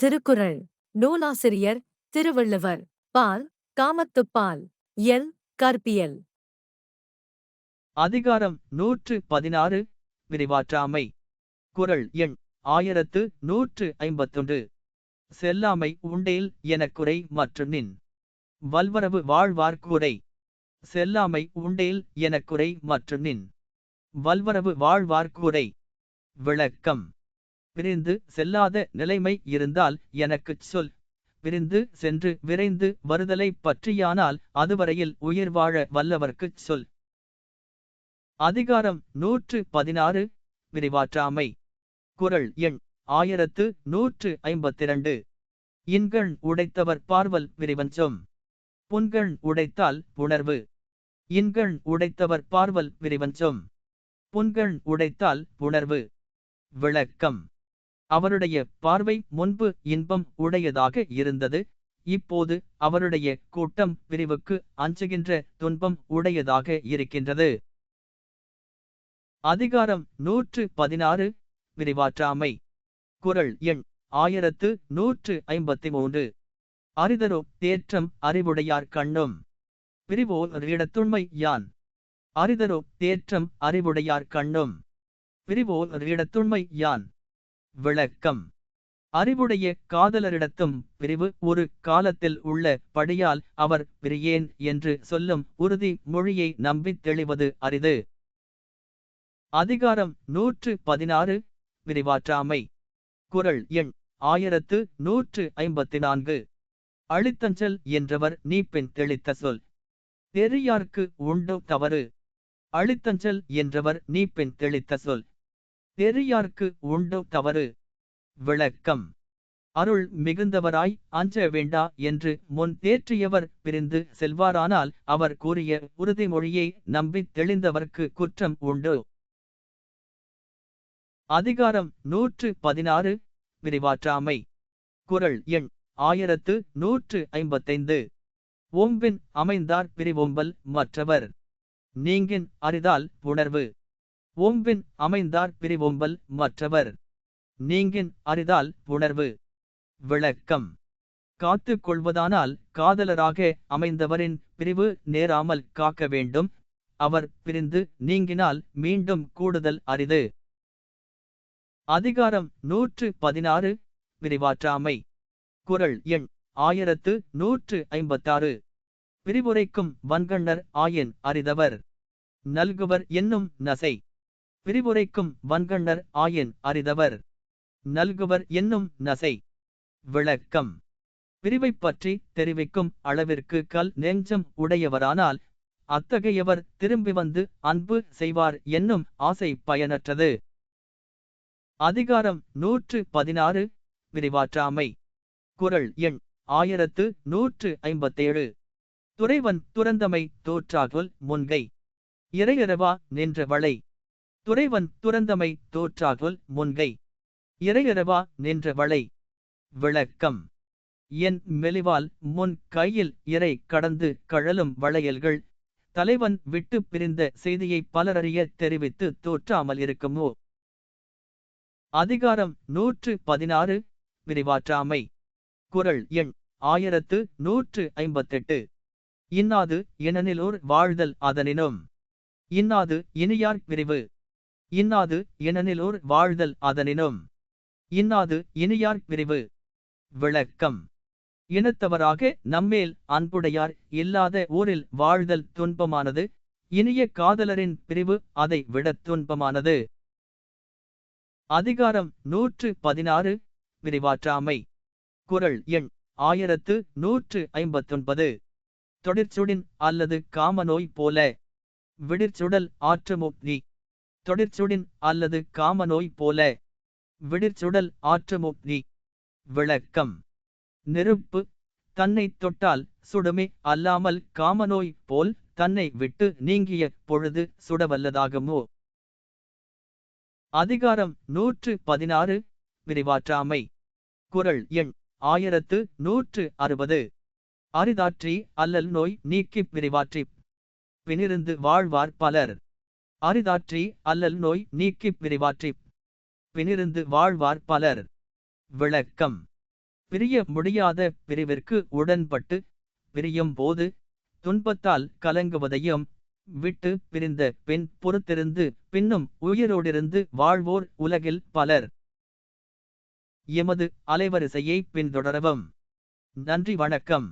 திருக்குறள். நூலாசிரியர் திருவள்ளுவர். பால் காமத்துப்பால் எல். கற்பியல். அதிகாரம் நூற்று பதினாறு. விரிவாற்றாமை. குறள் எண் ஆயிரத்து நூற்று ஐம்பத்தொன்று. செல்லாமை உண்டேல் எனக்குறை மற்றும் நின். வல்வரவு வாழ்வார் கூரை. செல்லாமை உண்டேல் எனக்குறை மற்றும் நின். வல்வரவு வாழ்வார் கூரை. விளக்கம். பிரிந்து செல்லாத நிலைமை இருந்தால் எனக்குச் சொல். பிரிந்து சென்று விரைந்து வருதலை பற்றியானால் அதுவரையில் உயிர் வாழ வல்லவர்க்குச் சொல். அதிகாரம் நூற்று பதினாறு. விரிவாற்றாமை. குறள் எண் ஆயிரத்து நூற்று ஐம்பத்திரண்டு. இன்கண் உடைத்தவர் பார்வல் விரிவஞ்சம் புன்கண் உடைத்தால் புணர்வு. இன்கண் உடைத்தவர் பார்வல் விரிவஞ்சம் புன்கண் உடைத்தால் புணர்வு. விளக்கம். அவருடைய பார்வை முன்பு இன்பம் உடையதாக இருந்தது இப்போது அவருடைய கூட்டம் பிரிவுக்கு அஞ்சுகின்ற துன்பம் உடையதாக இருக்கின்றது. அதிகாரம் நூற்று பதினாறு விரிவாற்றாமை. குறள் எண் ஆயிரத்து நூற்று ஐம்பத்தி மூன்று அரிதரோ தேற்றம் அறிவுடையார் கண்ணும். பிரிவோர் இடத்துண்மை யான்? அரிதரோ தேற்றம் அறிவுடையார் கண்ணும். பிரிவோர் இடத்துண்மை யான்? விளக்கம். அறிவுடைய காதலரிடத்தும் பிரிவு ஒரு காலத்தில் உள்ள படியால் அவர் பிரியேன் என்று சொல்லும் உறுதி மொழியை நம்பித் தெளிவது அரிது. அதிகாரம் நூற்று பதினாறு பிரிவாற்றாமை. குறள் எண் ஆயிரத்து நூற்று ஐம்பத்தி நான்கு அழித்தஞ்சல் என்றவர் நீப்பின் தெளித்த சொல். தெரியார்க்கு உண்டும் தவறு. அழித்தஞ்சல் என்றவர் நீப்பின் தெளித்த சொல். தெரியார்க்கு உண்டு தவறு. விளக்கம். அருள் மிகுந்தவராய் அஞ்ச வேண்டா என்று முன் தேற்றியவர் பிரிந்து செல்வாரானால் அவர் கூறிய உறுதிமொழியை நம்பித் தெளிந்தவர்க்கு குற்றம் உண்டு. அதிகாரம் நூற்று பதினாறு. விரிவாற்றாமை. குறள் எண் ஆயிரத்து நூற்று ஐம்பத்தைந்து. ஓம்பின் அமைந்தார் பிரிவொம்பல் மற்றவர். நீங்கின் அறிதால் புணர்வு. ஓம்பின் அமைந்தார் பிரிவோம்பல் மற்றவர். நீங்கின் அறிதால் உணர்வு. விளக்கம். காத்து கொள்வதானால் காதலராக அமைந்தவரின் பிரிவு நேராமல் காக்க வேண்டும். அவர் பிரிந்து நீங்கினால் மீண்டும் கூடுதல் அரிது. அதிகாரம் நூற்று பதினாறு. பிரிவாற்றாமை. குறள் எண் ஆயிரத்து நூற்று ஐம்பத்தாறு. பிரிவுரைக்கும் வன்கண்ணர் ஆயின் அறிதவர். நல்குவர் என்னும் நசை. பிரிவுரைக்கும் வன்கண்ணர் ஆயின் அறிதவர். நல்குவர் என்னும் நசை. விளக்கம். பிரிவைப் பற்றி தெரிவிக்கும் அளவிற்கு கல் நெஞ்சம் உடையவரானால் அத்தகையவர் திரும்பி வந்து அன்பு செய்வார் என்னும் ஆசை பயனற்றது. அதிகாரம் நூற்று பதினாறு விரிவாற்றாமை. குறள் எண் ஆயிரத்து நூற்று ஐம்பத்தேழு. துறைவன் துறந்தமை தோற்றாகுல் முன்கை. இறையறவா நின்ற வளை துறைவன் துறந்தமை தோற்றாகுல் முன்கை. இறையறவா நின்ற வளை விளக்கம். என் மெலிவால் முன் கையில் இறை கடந்து கழலும் வளையல்கள். தலைவன் விட்டு பிரிந்த செய்தியை பலரறிய தெரிவித்து தோற்றாமல் இருக்குமோ? அதிகாரம் நூற்று பதினாறு. விரிவாற்றாமை குறள் எண் ஆயிரத்து நூற்று ஐம்பத்தெட்டு. இன்னாது இனனிலோர் வாழ்தல் அதனினும். இன்னாது இனியார் பிரிவு. இன்னாது இனநிலோர் வாழ்தல் அதனினும். இன்னாது இனியார் பிரிவு விளக்கம். இனத்தவராக நம்மேல் அன்புடையார் இல்லாத ஊரில் வாழ்தல் துன்பமானது இனிய காதலரின் பிரிவு அதை விடத் துன்பமானது. அதிகாரம் நூற்று பதினாறு விரிவாற்றாமை. குறள் எண் ஆயிரத்து நூற்று ஐம்பத்தொன்பது. தொடிற்சுடின் அல்லது காமநோய் போல. விடிர்ச்சுடல் ஆற்றுமுக்தி தொழிற்சுடின் அல்லது காமநோய் போல. விடிர்ச்சுடல் ஆற்றுமுக்தி விளக்கம். நெருப்பு. தன்னை தொட்டால் சுடுமே அல்லாமல் காமநோய் போல் தன்னை விட்டு நீங்கிய பொழுது சுடவல்லதாகுமோ? அதிகாரம் நூற்று பதினாறு. விரிவாற்றாமை. குறள் எண் ஆயிரத்து நூற்று அறுபது. அரிதாற்றி அல்லல் நோய் நீக்கிப் பிரிவாற்றிப் பினிருந்து வாழ்வார் பலர். அரிதாற்றி அல்லல் நோய் நீக்கிப் பிரிவாற்றி. பினிருந்து வாழ்வார் பலர். விளக்கம். பிரிய முடியாத பிரிவிற்கு உடன்பட்டு பிரியும் போது துன்பத்தால் கலங்குவதையும் விட்டு பிரிந்த பின் பொறுத்திருந்து பின்னும் உயிரோடிருந்து வாழ்வோர் உலகில் பலர். எமது அலைவரிசையை பின்தொடரவும். நன்றி வணக்கம்.